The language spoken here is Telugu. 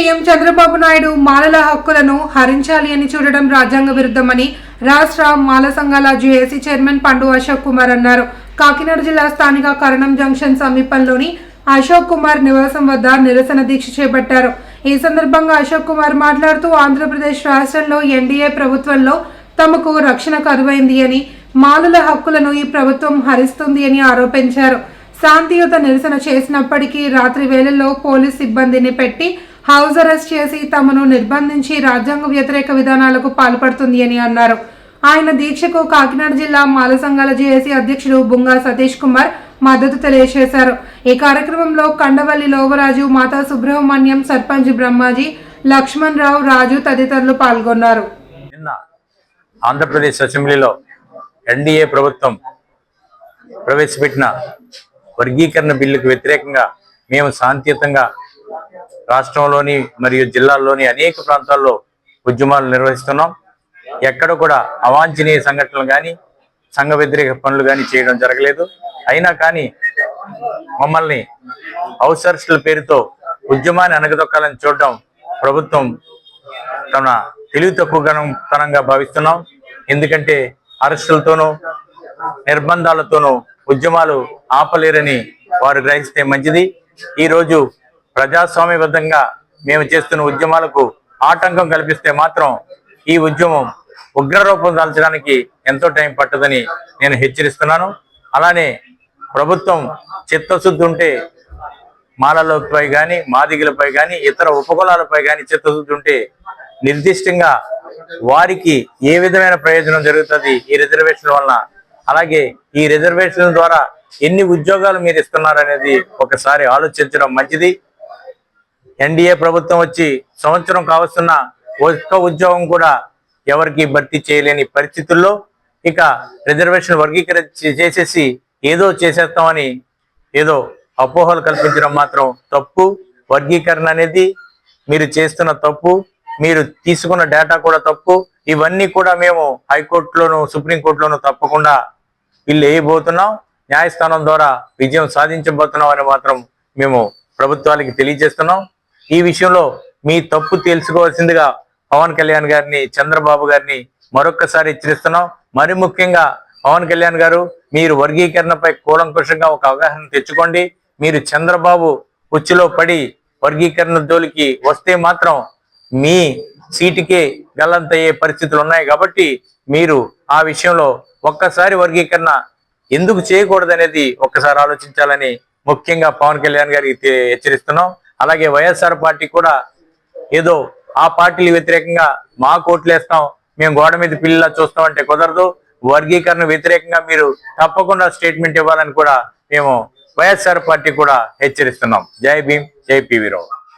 సీఎం చంద్రబాబు నాయుడు మాలల హక్కులను హరించాలి అని చూడడం రాజ్యాంగ విరుద్ధమని రాష్ట్ర మాల సంఘాల జేఏసీ చైర్మన్ పండు అశోక్ కుమార్ అన్నారు. కాకినాడ జిల్లా స్థానిక కరణం జంక్షన్ సమీపంలోని అశోక్ కుమార్ నివాసం వద్ద నిరసన దీక్ష చేపట్టారు. ఈ సందర్భంగా అశోక్ కుమార్ మాట్లాడుతూ ఆంధ్రప్రదేశ్ రాష్ట్రంలో ఎన్డీఏ ప్రభుత్వంలో తమకు రక్షణ కరువైంది అని మాలల హక్కులను ఈ ప్రభుత్వం హరిస్తుంది అని ఆరోపించారు. శాంతియుత నిరసన చేసినప్పటికీ రాత్రి వేళల్లో పోలీస్ సిబ్బందిని పెట్టి హౌస్ అరెస్ట్ చేసి తమను నిర్బంధించి రాజ్యాంగ వ్యతిరేక విధానాలకు పాల్పడుతుంది అని అన్నారు. ఆయన దీక్షకు కాకినాడ జిల్లా మాల సంఘాల జేఏసీ అధ్యక్షుడు బుంగా సతీష్ కుమార్ మద్దతు తెలియజేశారు. ఈ కార్యక్రమంలో కండవల్లి లోవరాజు మాతా సుబ్రహ్మణ్యం సర్పంచ్ బ్రహ్మాజీ లక్ష్మణ్ రావు రాజు తదితరులు పాల్గొన్నారు. నిన్న ఆంధ్రప్రదేశ్ అసెంబ్లీలో ఎన్డీఏ ప్రభుత్వం ప్రవేశపెట్టిన వర్గీకరణ బిల్లుకు వ్యతిరేకంగా మేము శాంతియుతంగా రాష్ట్రంలోని మరియు జిల్లాల్లోని అనేక ప్రాంతాల్లో ఉద్యమాలు నిర్వహిస్తున్నాం. ఎక్కడ కూడా అవాంఛనీయ సంఘటనలు కానీ సంఘ వ్యతిరేక పనులు కానీ చేయడం జరగలేదు. అయినా కానీ మమ్మల్ని అవసరస్ల పేరుతో ఉద్యమాన్ని అనగదొక్కాలని చూడటం ప్రభుత్వం తన తెలివి తక్కువ భావిస్తున్నాం. ఎందుకంటే అరెస్టులతోనూ నిర్బంధాలతోనూ ఉద్యమాలు ఆపలేరని వారు గ్రహిస్తే మంచిది. ఈరోజు ప్రజాస్వామ్యబద్ధంగా మేము చేస్తున్న ఉద్యమాలకు ఆటంకం కల్పిస్తే మాత్రం ఈ ఉద్యమం ఉగ్రరూపం దాల్చడానికి ఎంతో టైం పట్టదని నేను హెచ్చరిస్తున్నాను. అలానే ప్రభుత్వం చిత్తశుద్ధి ఉంటే మాలలపై కానీ మాదిగలపై కానీ ఇతర ఉపకులాలపై కానీ చిత్తశుద్ధి ఉంటే నిర్దిష్టంగా వారికి ఏ విధమైన ప్రయోజనం జరుగుతుంది ఈ రిజర్వేషన్ వలన? అలాగే ఈ రిజర్వేషన్ ద్వారా ఎన్ని ఉద్యోగాలు మీరు ఇస్తున్నారు అనేది ఒకసారి ఆలోచించడం మంచిది. ఎన్డీఏ ప్రభుత్వం వచ్చి సంవత్సరం కావస్తున్న ఒక్క ఉద్యోగం కూడా ఎవరికి భర్తీ చేయలేని పరిస్థితుల్లో ఇక రిజర్వేషన్ వర్గీకరణ చేసేసి ఏదో చేసేస్తామని ఏదో అపోహలు కల్పించడం మాత్రం తప్పు. వర్గీకరణ అనేది మీరు చేస్తున్న తప్పు మీరు తీసుకున్న డేటా కూడా తప్పు. ఇవన్నీ కూడా మేము హైకోర్టులోను సుప్రీంకోర్టులోను తప్పకుండా వీళ్ళు వేయబోతున్నాం. న్యాయస్థానం ద్వారా విజయం సాధించబోతున్నాం అని మాత్రం మేము ప్రభుత్వాలకి తెలియజేస్తున్నాం. ఈ విషయంలో మీ తప్పు తెలుసుకోవాల్సిందిగా పవన్ కళ్యాణ్ గారిని చంద్రబాబు గారిని మరొక్కసారి హెచ్చరిస్తున్నాం. మరి ముఖ్యంగా పవన్ కళ్యాణ్ గారు మీరు వర్గీకరణపై కూలంకుషంగా ఒక అవగాహన తెచ్చుకోండి. మీరు చంద్రబాబు ఉచ్చులో పడి వర్గీకరణ జోలికి వస్తే మాత్రం మీ సీటుకే గల్లంతయ్యే పరిస్థితులు ఉన్నాయి కాబట్టి మీరు ఆ విషయంలో ఒక్కసారి వర్గీకరణ ఎందుకు చేయకూడదనేది ఒక్కసారి ఆలోచించాలని ముఖ్యంగా పవన్ కళ్యాణ్ గారికి హెచ్చరిస్తున్నాం. అలాగే వైఎస్ఆర్ పార్టీ కూడా ఏదో ఆ పార్టీలు వ్యతిరేకంగా మా కోట్లేస్తాం మేము గోడ మీద పిల్లలా చూస్తాం అంటే కుదరదు. వర్గీకరణ వ్యతిరేకంగా మీరు తప్పకుండా స్టేట్మెంట్ ఇవ్వాలని కూడా మేము వైఎస్ఆర్ పార్టీ కూడా హెచ్చరిస్తున్నాం. జై భీమ్ జై పివి